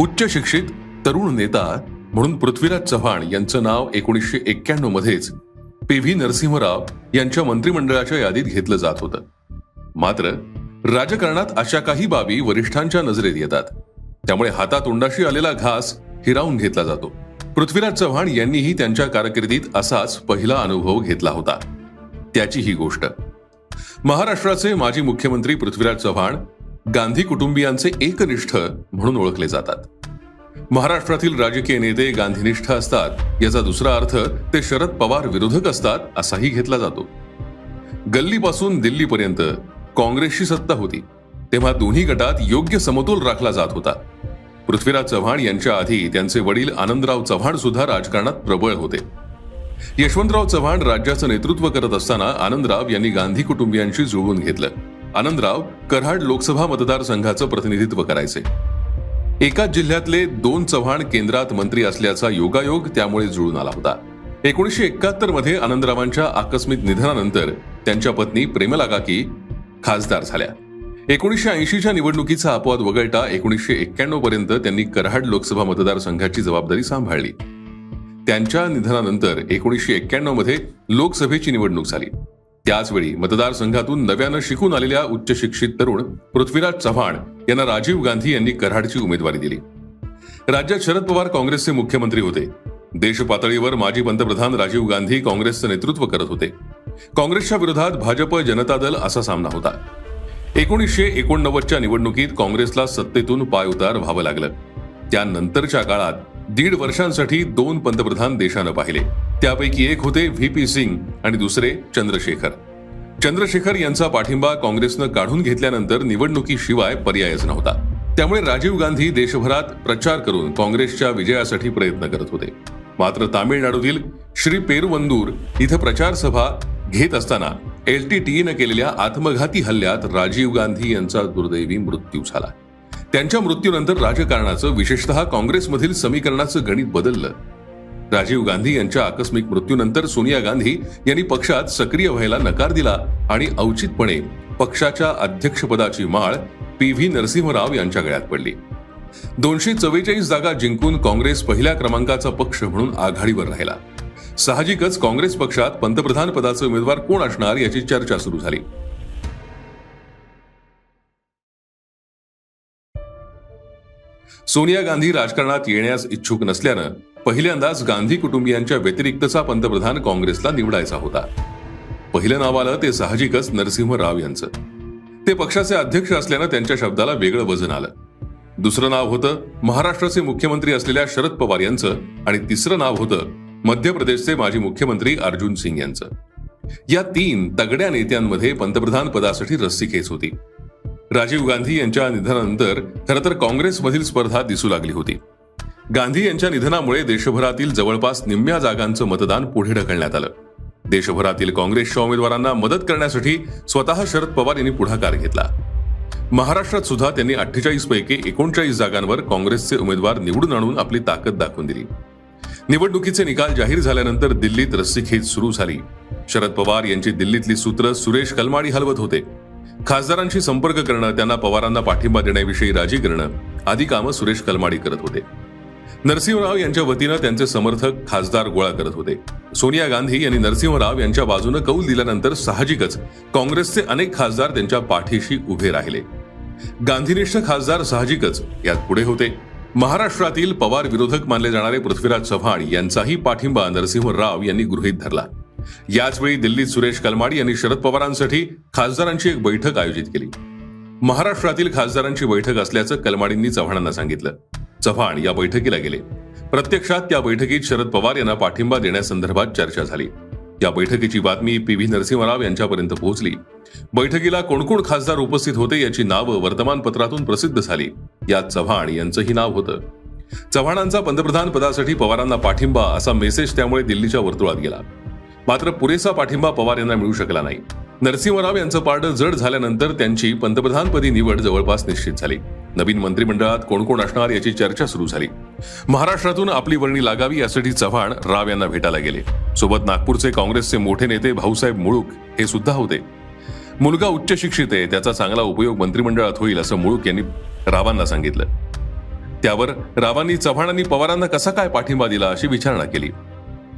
उच्च शिक्षित तरुण नेता म्हणून पृथ्वीराज चव्हाण यांचं नाव एकोणीसशे एक्क्याण्णव मध्येच पी व्ही नरसिंहराव यांच्या मंत्रिमंडळाच्या यादीत घेतलं जात होतं. मात्र राजकारणात अशा काही बाबी वरिष्ठांच्या नजरेत येतात. त्यामुळे हातातोंडाशी आलेला घास हिरावून घेतला जातो. पृथ्वीराज चव्हाण यांनीही त्यांच्या कारकिर्दीत असाच पहिला अनुभव घेतला होता. त्याची ही गोष्ट. महाराष्ट्राचे माजी मुख्यमंत्री पृथ्वीराज चव्हाण गांधी कुटुंबियांचे एकनिष्ठ म्हणून ओळखले जातात. महाराष्ट्रातील राजकीय नेते गांधीनिष्ठ असतात याचा दुसरा अर्थ ते शरद पवार विरोधक असतात असाही घेतला जातो. गल्लीपासून दिल्लीपर्यंत काँग्रेसची सत्ता होती तेव्हा दोन्ही गटात योग्य समतोल राखला जात होता. पृथ्वीराज चव्हाण यांच्या आधी त्यांचे वडील आनंदराव चव्हाण सुद्धा राजकारणात प्रबळ होते. यशवंतराव चव्हाण राज्याचं नेतृत्व करत असताना आनंदराव यांनी गांधी कुटुंबियांशी जुळवून घेतलं. आनंदराव कराड लोकसभा मतदारसंघाचं प्रतिनिधित्व करायचे. एकाच जिल्ह्यातले दोन चव्हाण केंद्रात मंत्री असल्याचा योगायोग त्यामुळे जुळून आला होता. एकोणीसशे एकाहत्तरमध्ये आनंदरावांच्या आकस्मिक निधनानंतर त्यांच्या पत्नी प्रेमला काकी खासदार झाल्या. एकोणीसशे ऐंशीच्या निवडणुकीचा अपवाद वगळता एकोणीसशे एक्क्याण्णव पर्यंत त्यांनी कराड लोकसभा मतदारसंघाची जबाबदारी सांभाळली. त्यांच्या निधनानंतर एकोणीसशे एक्क्याण्णवमध्ये लोकसभेची निवडणूक झाली. त्याचवेळी मतदारसंघातून नव्यानं शिकून आलेल्या उच्च शिक्षित तरुण पृथ्वीराज चव्हाण यांना राजीव गांधी यांनी कराडची उमेदवारी दिली. राज्यात शरद पवार काँग्रेसचे मुख्यमंत्री होते. देश पातळीवर माजी पंतप्रधान राजीव गांधी काँग्रेसचं नेतृत्व करत होते. काँग्रेसच्या विरोधात भाजप जनता दल असा सामना होता. एकोणीसशे एकोणनव्वदच्या निवडणुकीत काँग्रेसला सत्तेतून पायउतार व्हावं लागलं. त्यानंतरच्या काळात दीड वर्षांसाठी दोन पंतप्रधान देशानं पाहिले. त्यापैकी एक होते व्ही पी सिंग आणि दुसरे चंद्रशेखर. चंद्रशेखर यांचा पाठिंबा काँग्रेसनं काढून घेतल्यानंतर निवडणुकीशिवाय पर्यायच नव्हता. त्यामुळे राजीव गांधी देशभरात प्रचार करून काँग्रेसच्या विजयासाठी प्रयत्न करत होते. मात्र तामिळनाडूतील श्री पेरुवंदूर इथं प्रचार सभा घेत असताना एलटीटीईनं केलेल्या आत्मघाती हल्ल्यात राजीव गांधी यांचा दुर्दैवी मृत्यू झाला. त्यांच्या मृत्यूनंतर राजकारणाचं विशेषतः काँग्रेसमधील समीकरणाचं गणित बदललं. राजीव गांधी यांच्या आकस्मिक मृत्यूनंतर सोनिया गांधी यांनी पक्षात सक्रिय व्हायला नकार दिला आणि औचितपणे पक्षाच्या अध्यक्षपदाची माळ पी व्ही नरसिंहराव यांच्या गळ्यात पडली. दोनशे चव्वेचाळीस जागा जिंकून काँग्रेस पहिल्या क्रमांकाचा पक्ष म्हणून आघाडीवर राहिला. साहजिकच काँग्रेस पक्षात पंतप्रधान पदाचे उमेदवार कोण असणार याची चर्चा सुरू झाली. सोनिया गांधी राजकारणात येण्यास इच्छुक नसल्यानं पहिल्यांदाच गांधी कुटुंबियांच्या व्यतिरिक्तचा पंतप्रधान काँग्रेसला निवडायचा होता. पहिलं नाव आलं ते साहजिकच नरसिंह राव यांचं. ते पक्षाचे अध्यक्ष असल्यानं त्यांच्या शब्दाला वेगळं वजन आलं. दुसरं नाव होतं महाराष्ट्राचे मुख्यमंत्री असलेल्या शरद पवार यांचं आणि तिसरं नाव होतं मध्य प्रदेशचे माजी मुख्यमंत्री अर्जुन सिंग यांचं. या तीन तगड्या नेत्यांमध्ये पंतप्रधान पदासाठी रस्सीखेच होती. राजीव गांधी यांच्या निधनानंतर खरं तर काँग्रेसमधील स्पर्धा दिसू लागली होती. गांधी यांच्या निधनामुळे देशभरातील जवळपास निम्म्या जागांचं मतदान पुढे ढकलण्यात आलं. देशभरातील काँग्रेसच्या उमेदवारांना मदत करण्यासाठी स्वतः शरद पवार यांनी पुढाकार घेतला. महाराष्ट्रात सुद्धा त्यांनी अठ्ठेचाळीस पैकी एकोणचाळीस जागांवर काँग्रेसचे उमेदवार निवडून आणून आपली ताकद दाखवून दिली. निवडणुकीचे निकाल जाहीर झाल्यानंतर दिल्लीत रस्सीखेच सुरू झाली. शरद पवार यांची दिल्लीतली सूत्र सुरेश कलमाडी हलवत होते. खासदारांशी संपर्क करणं त्यांना पवारांना पाठिंबा देण्याविषयी राजी करणं आदी कामं सुरेश कलमाडी करत होते. नरसिंहराव यांच्या वतीनं त्यांचे समर्थक खासदार गोळा करत होते. सोनिया गांधी यांनी नरसिंहराव यांच्या बाजूनं कौल दिल्यानंतर साहजिकच काँग्रेसचे अनेक खासदार त्यांच्या पाठीशी उभे राहिले. गांधीनिष्ठ खासदार साहजिकच यात पुढे होते. महाराष्ट्रातील पवार विरोधक मानले जाणारे पृथ्वीराज चव्हाण यांचाही पाठिंबा नरसिंहराव यांनी गृहीत धरला. याचवेळी दिल्लीत सुरेश कलमाडी यांनी शरद पवारांसाठी खासदारांची एक बैठक आयोजित केली. महाराष्ट्रातील खासदारांची बैठक असल्याचं कलमाडींनी चव्हाणांना सांगितलं. चव्हाण या बैठकीला गेले. प्रत्यक्षात त्या बैठकीत शरद पवार यांना पाठिंबा देण्यासंदर्भात चर्चा झाली. या बैठकीची बातमी पी व्ही नरसिंहराव यांच्यापर्यंत पोहोचली. बैठकीला कोणकोण खासदार उपस्थित होते याची नावं वर्तमानपत्रातून प्रसिद्ध झाली. यात चव्हाण यांचंही नाव होतं. चव्हाणांचा पंतप्रधान पदासाठी पवारांना पाठिंबा असा मेसेज त्यामुळे दिल्लीच्या वर्तुळात गेला. मात्र पुरेसा पाठिंबा पवार यांना मिळू शकला नाही. नरसिंहराव यांचं पारडं जड झाल्यानंतर त्यांची पंतप्रधानपदी निवड जवळपास निश्चित झाली. नवीन मंत्रिमंडळात कोण कोण असणार याची चर्चा सुरू झाली. महाराष्ट्रातून आपली वर्णी लागावी यासाठी चव्हाण राव यांना भेटायला गेले. सोबत नागपूरचे काँग्रेसचे मोठे नेते भाऊसाहेब मुळूक हे सुद्धा होते. मुलगा उच्च शिक्षित आहे त्याचा चांगला उपयोग मंत्रिमंडळात होईल असं मुळूक यांनी रावांना सांगितलं. त्यावर रावांनी चव्हाणांनी पवारांना कसा काय पाठिंबा दिला अशी विचारणा केली.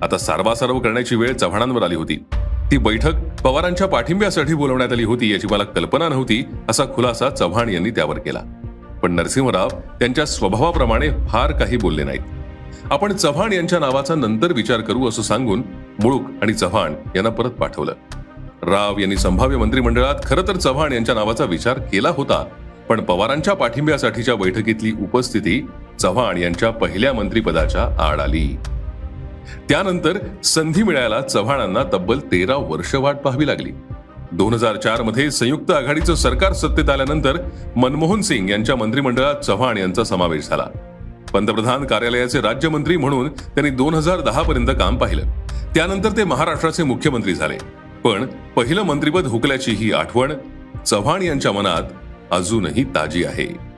आता सारवासारव करण्याची वेळ चव्हाणांवर आली होती. ती बैठक पवारांच्या पाठिंब्यासाठी बोलवण्यात आली होती याची मला कल्पना नव्हती असा खुलासा चव्हाण यांनी त्यावर केला. पण नरसिंहराव त्यांच्या स्वभावाप्रमाणे फार काही बोलले नाहीत. आपण चव्हाण यांच्या नावाचा नंतर विचार करू असं सांगून मुळूक आणि चव्हाण यांना परत पाठवलं. राव यांनी संभाव्य मंत्रिमंडळात खरं तर चव्हाण यांच्या नावाचा विचार केला होता पण पवारांच्या पाठिंब्यासाठीच्या बैठकीतली उपस्थिती चव्हाण यांच्या पहिल्या मंत्रिपदाच्या आड आली. त्यानंतर संधी मिळायला चव्हाणांना तब्बल तेरा वर्ष वाट पाहावी लागली. दोन हजार चारमध्ये संयुक्त आघाडीचं सरकार सत्तेत आल्यानंतर मनमोहन सिंग यांच्या मंत्रिमंडळात चव्हाण यांचा समावेश झाला. पंतप्रधान कार्यालयाचे राज्यमंत्री म्हणून त्यांनी दोन हजार दहा पर्यंत काम पाहिलं. त्यानंतर ते महाराष्ट्राचे मुख्यमंत्री झाले. पण पहिलं मंत्रिपद हुकल्याची ही आठवण चव्हाण यांच्या मनात अजूनही ताजी आहे.